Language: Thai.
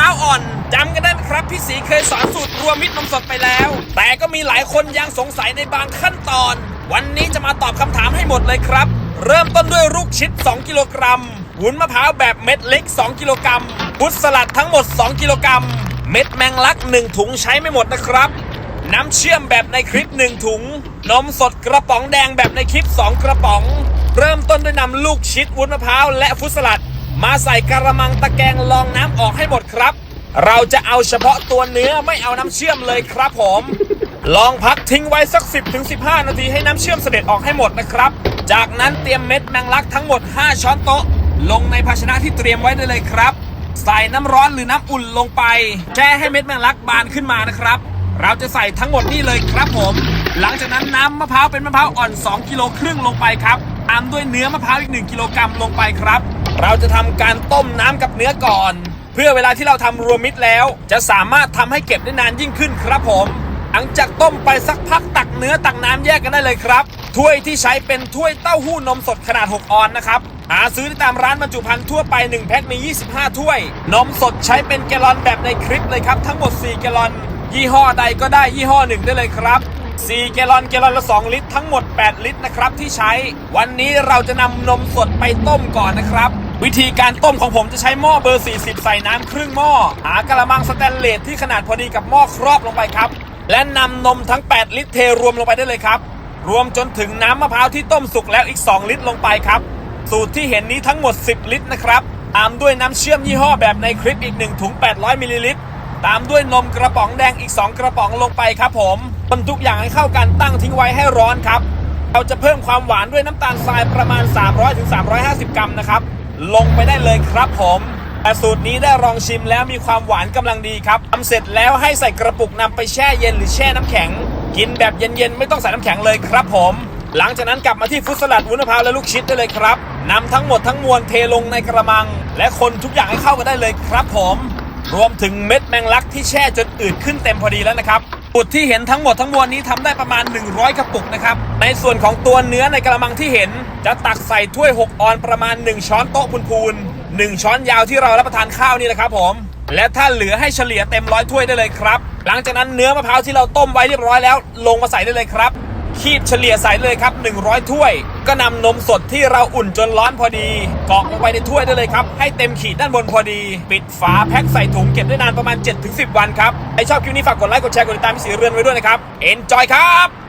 ร้าวอ่อนจำกันได้ไหมครับพี่สีเคยสอนสูตรรวมมิตรนมสดไปแล้ว แต่ก็มีหลายคนยังสงสัยในบางขั้นตอน วันนี้จะมาตอบคำถามให้หมดเลยครับ เริ่มต้นด้วยลูกชิด 2 กิโลกรัมวุ้นมะพร้าวแบบเม็ดเล็ก 2 กิโลกรัมพุทธสลัดทั้งหมด 2 กิโลกรัมเม็ดแมงลัก 1 ถุงใช้ไม่หมดนะครับ น้ำเชื่อมแบบในคลิป 1 ถุง นมสดกระป๋องแดงแบบในคลิป 2 กระป๋อง เริ่มต้นด้วยนำลูกชิดวุ้นมะพร้าวและฟุตสลัด มาใส่กระมังตะแกรงรองน้ำออกให้หมดครับ เราจะเอาเฉพาะตัวเนื้อไม่เอาน้ำเชื่อมเลยครับผม ลองพักทิ้งไว้สัก 10-15 นาทีให้น้ำเชื่อมเสด็จออกให้หมดนะครับ จากนั้นเตรียมเม็ดแมงลักทั้งหมด 5 ช้อนโต๊ะ ลงในภาชนะที่เตรียมไว้ได้เลยครับ ใส่น้ำร้อนหรือน้ำอุ่นลงไปแช่ให้เม็ดแมงลักบานขึ้นมานะครับ เราจะใส่ทั้งหมดนี่เลยครับผม หลังจากนั้นน้ำมะพร้าวเป็นมะพร้าวอ่อน 2 กิโลครึ่งลงไปครับตามด้วยเนื้อมะพร้าวอีก 1 กิโลกรัมลงไปครับ เราจะทำการต้มน้ำกับเนื้อก่อน เพื่อเวลาที่เราทำรวมมิตรแล้ว จะสามารถทำให้เก็บได้นานยิ่งขึ้นครับผมหลังจากต้มไปสักพักตักเนื้อตักน้ำแยกกันได้เลยครับถ้วยที่ใช้เป็นถ้วยเต้าหู้นมสดขนาด 6 ออนนะครับหาซื้อได้ตามร้านบรรจุภัณฑ์ทั่วไป 1 แพ็คมี 25 ถ้วย นมสดใช้เป็นแกลลอนแบบในคลิปเลยครับ ทั้งหมด 4 แกลลอน ยี่ห้อใดก็ได้ยี่ห้อหนึ่งได้เลยครับ 4 แกลลอนแกลลอนละ 2 ลิตร ทั้งหมด 8 ลิตรนะครับที่ใช้ วันนี้เราจะนำนมสดไปต้มก่อนนะครับ วิธีการต้มของผมจะใช้หม้อเบอร์ 40 ใส่น้ำครึ่งหม้อ หากระมังสแตนเลสที่ขนาดพอดีกับหม้อครอบลงไปครับ และนำนมทั้ง 8 ลิตรเทรวมลงไปได้เลยครับ รวมจนถึงน้ำมะพร้าวที่ต้มสุกแล้วอีก 2 ลิตรลงไปครับ สูตรที่เห็นนี้ทั้งหมด 10 ลิตรนะครับตามด้วยน้ำเชื่อมยี่ห้อแบบในคลิปอีก1ถุง 800มิลลิลิตรตามด้วยนมกระป๋องแดงอีก 2 กระป๋องลงไปครับผมคนทุกอย่างให้เข้ากันตั้งทิ้งไว้ให้ร้อนครับ เราจะเพิ่มความหวานด้วยน้ำตาลทรายประมาณ 300-350 กรัมนะครับ ลงไปได้เลยครับผมแต่สูตรนี้ได้ลองชิมแล้วมีความหวานกำลังดีครับทำเสร็จแล้วให้ใส่กระปุกนำไปแช่เย็นหรือแช่น้ำแข็ง กินแบบเย็นๆไม่ต้องใส่น้ำแข็งเลยครับผม หลังจากนั้นกลับมาที่ฟุตสลัดวุ้นมะพร้าวและลูกชิดได้เลยครับนำทั้งหมดทั้งมวลเทลงในกระมัง และคนทุกอย่างให้เข้ากันได้เลยครับผม รวมถึงเม็ดแมงลักที่แช่จนอืดขึ้นเต็มพอดีแล้วนะครับ ปุดที่เห็นทั้งหมดทั้งมวลนี้ทำได้ประมาณ 100 กระปุกนะครับ ในส่วนของตัวเนื้อในกระมังที่เห็น จะตักใส่ถ้วย 6 ออนประมาณ 1 ช้อนโต๊ะพูนๆ1ช้อนยาวที่เรารับประทานข้าวนี่แหละครับผม และถ้าเหลือให้เฉลี่ยเต็มร้อยถ้วยได้เลยครับ หลังจากนั้นเนื้อมะพร้าวที่เราต้มไว้เรียบร้อยแล้ว ลงมาใส่ได้เลยครับ คีบเฉลี่ยใส่เลยครับ 100 ถ้วย ก็นำนมสดที่เราอุ่นจนร้อนพอดีกอกลงไปในถ้วยได้เลยครับ ให้เต็มขีดด้านบนพอดี ปิดฝาแพ็คใส่ถุงเก็บได้นานประมาณ 7-10 วันครับใครชอบคลิปนี้ฝากกดไลค์กดแชร์กดติดตามพี่สีเรือนไว้ด้วยนะครับ Enjoy ครับ